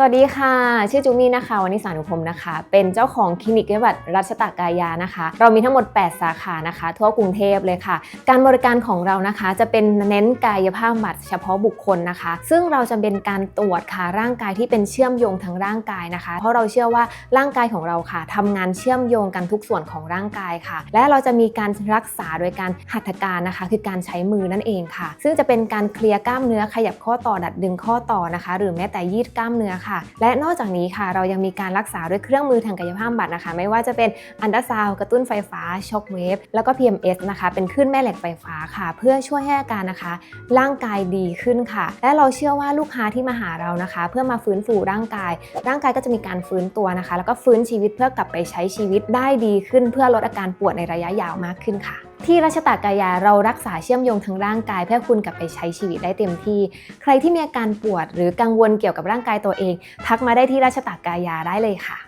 สวัสดีค่ะ ชื่อจูมี่นะคะ วันนี้สานุพรมนะคะ เป็นเจ้าของคลินิกบำบัดรัชตากายานะคะ เรามีทั้งหมด 8 สาขานะคะ ทั่วกรุงเทพเลยค่ะ การบริการของเรานะคะจะเป็นเน้นกายภาพบำบัดเฉพาะบุคคลนะคะ ซึ่งเราจะเป็นการตรวจค่ะร่างกายที่เป็นเชื่อมโยงทั้งร่างกายนะคะ เพราะเราเชื่อว่าร่างกายของเราค่ะทำงานเชื่อมโยงกันทุกส่วนของร่างกายค่ะ และเราจะมีการรักษาโดยการหัตถการนะคะ คือการใช้มือนั่นเองค่ะ ซึ่งจะเป็นการเคลียร์กล้ามเนื้อขยับข้อต่อดัดดึงข้อต่อนะคะ หรือแม้แต่ยืดกล้ามเนื้อค่ะและนอกจากนี้ค่ะ เรายังมีการรักษาด้วยเครื่องมือทางกายภาพบำบัดนะคะ ไม่ว่าจะเป็นอันดาซาวกระตุ้นไฟฟ้าช็อคเวฟแล้วก็ PMS นะคะ เป็นคลื่นแม่เหล็กไฟฟ้าค่ะ เพื่อช่วยให้อาการนะคะ ร่างกายดีขึ้นค่ะ และเราเชื่อว่าลูกค้าที่มาหาเรานะคะ เพื่อมาฟื้นฟูร่างกาย ร่างกายก็จะมีการฟื้นตัวนะคะ แล้วก็ฟื้นชีวิตเพื่อกลับไปใช้ชีวิตได้ดีขึ้น เพื่อลดอาการปวดในระยะยาวมากขึ้นค่ะ ที่รัชตากายาเรารักษาเชื่อมโยงทั้งร่างกาย เพื่อคุณกลับไปใช้ชีวิตได้เต็มที่ ใครที่มีอาการปวดหรือกังวลเกี่ยวกับร่างกายตัวเอง ทักมาได้ที่ราชตากายาได้เลยค่ะ